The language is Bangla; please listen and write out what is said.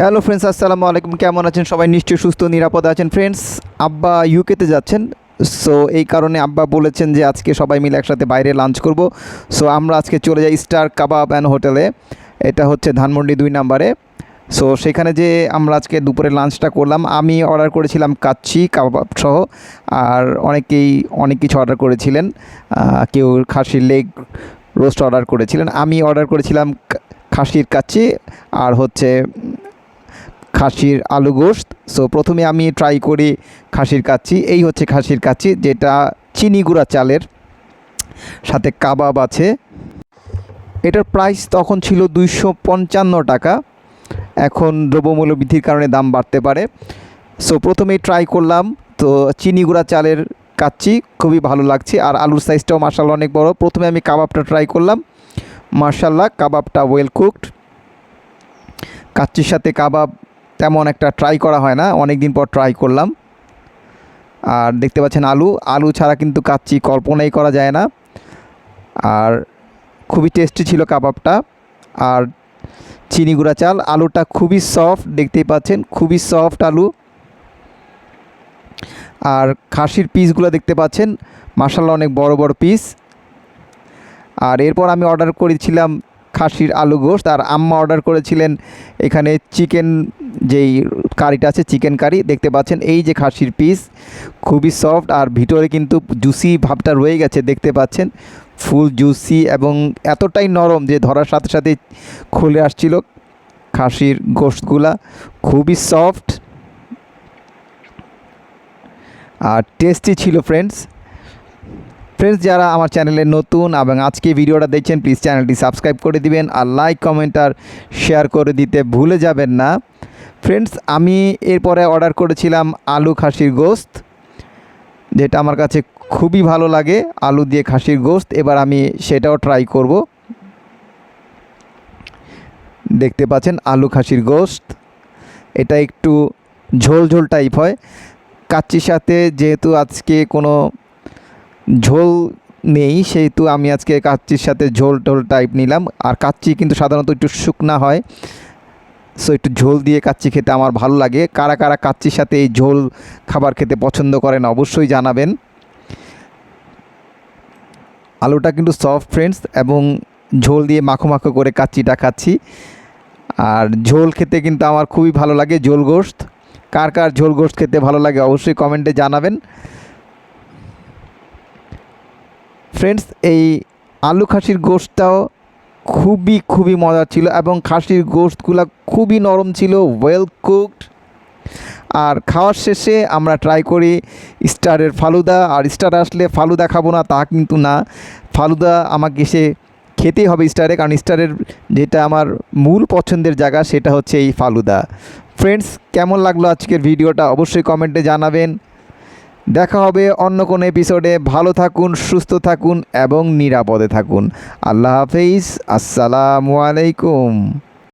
হ্যালো ফ্রেন্ডস আসসালামু আলাইকুম। কেমন আছেন সবাই? নিশ্চয়ই সুস্থ, নিরাপদ আছেন। ফ্রেন্ডস আব্বা ইউকেতে যাচ্ছেন। সো এই কারণে আব্বা বলেছেন যে আজকে সবাই মিলে একসাথে বাইরে লাঞ্চ করব। সো আমরা আজকে চলে যাই স্টার কাবাব অ্যান্ড হোটেলে এটা হচ্ছে ধানমন্ডি দুই নাম্বারে। সো সেখানে যে আমরা আজকে দুপুরে লাঞ্চটা করলাম, আমি অর্ডার করেছিলাম কাচ্চি কাবাব সহ। আর অনেকেই, অনেক কিছু অর্ডার করেছিলেন। কেউ খাসির লেগ রোস্ট অর্ডার করেছিলেন। আমি অর্ডার করেছিলাম খাসির কাচ্চি। আর হচ্ছে খাসির আলু গোশত সো প্রথমে আমি ট্রাই করি খাসির কাচ্চি। এই হচ্ছে খাসির কাচ্চি, যেটা চিনি গুঁড়া চালের সাথে কাবাব আছে। এটার প্রাইস তখন ছিল দুইশো পঞ্চান্ন টাকা। এখন দ্রব্যমূল্য বৃদ্ধির কারণে দাম বাড়তে পারে। সো প্রথমেই ট্রাই করলাম। তো, চিনি গুঁড়া চালের কাচ্চি, খুবই ভালো লাগছে। আর আলুর সাইজটাও মার্শাল্লাহ অনেক বড়। প্রথমে আমি কাবাবটা ট্রাই করলাম। মার্শাল্লাহ কাবাবটা ওয়েল কুকড কাচ্চির সাথে কাবাব তেমন একটা ট্রাই করা হয় না। অনেক দিন পর ট্রাই করলাম। আর দেখতে পাচ্ছেন আলু। আলু ছাড়া কিন্তু কাচ্চি কল্পনাই করা যায় না। আর খুবই টেস্টি ছিল কাবাবটা। আর চিনি গুঁড়া চাল। আলুটা খুবই সফট দেখতেই পাচ্ছেন। খুবই সফট আলু। আর খাসির পিসগুলো দেখতে পাচ্ছেন। মাসাল্লাহ অনেক বড় বড় পিস আর এরপর আমি অর্ডার করেছিলাম খাসির আলু গোশত আর আম্মা অর্ডার করেছিলেন এখানে চিকেন যেই কারিটা আছে চিকেন কারি। দেখতে পাচ্ছেন, এই যে খাসির পিস খুবই সফট আর ভিতরে কিন্তু জুসি ভাবটা রয়ে গেছে, দেখতে পাচ্ছেন। ফুল জুসি এবং এতটাই নরম যে ধরার সাথে সাথে খুলে আসছিল খাসির গোশতগুলা খুবই সফট আর টেস্টি ছিল ফ্রেন্ডস ফ্রেন্ডস যারা আমার চ্যানেলে নতুন এবং আজকে ভিডিওটা দেখছেন প্লিজ চ্যানেলটি সাবস্ক্রাইব করে দিবেন আর লাইক কমেন্ট আর শেয়ার করে দিতে ভুলে যাবেন না। ফ্রেন্ডস আমি এরপরে অর্ডার করেছিলাম আলু খাসির গোস্ত, যেটা আমার কাছে খুবই ভালো লাগে, আলু দিয়ে খাসির গোস্ত। এবার আমি সেটাও ট্রাই করব। দেখতে পাচ্ছেন আলু খাসির গোস্ত, এটা একটু ঝোল ঝোল টাইপ হয়। কাচ্চির সাথে যেহেতু আজকে কোনো ঝোল নেই, সেহেতু আমি আজকে কাচ্চির সাথে ঝোল টোল টাইপ নিলাম। আর কাচ্চি কিন্তু সাধারণত একটু শুকনা হয় সো একটু ঝোল দিয়ে কাচ্চি খেতে আমার ভালো লাগে। কারা কারা কাচ্চির সাথে এই ঝোল খাবার খেতে পছন্দ করেন অবশ্যই জানাবেন। আলুটা কিন্তু সফট ফ্রেন্ডস এবং ঝোল দিয়ে মাখো মাখো করে কাচ্চিটা খাচ্ছি। আর ঝোল খেতে কিন্তু আমার খুবই ভালো লাগে, ঝোল গোস্ত কার কার ঝোল গোস্ত খেতে ভালো লাগে অবশ্যই কমেন্টে জানাবেন। ফ্রেন্ডস এই আলু খাসির গোশতটাও খুবই খুবই মজার ছিল এবং খাসির গোশতগুলো খুবই নরম ছিল ওয়েল কুকড আর খাওয়ার শেষে আমরা ট্রাই করি স্টারের ফালুদা, আর স্টার আসলে ফালুদা খাব না, তা কিন্তু না। ফালুদা আমাকে এসে খেতেই হবে স্টারে, কারণ স্টারের যেটা আমার মূল পছন্দের জায়গা সেটা হচ্ছে এই ফালুদা। ফ্রেন্ডস কেমন লাগল আজকের ভিডিওটা? অবশ্যই কমেন্টে জানাবেন। দেখা হবে অন্য কোনো এপিসোডে ভালো থাকুন, সুস্থ থাকুন এবং নিরাপদে থাকুন। আল্লাহ হাফিজ। আসসালামু আলাইকুম।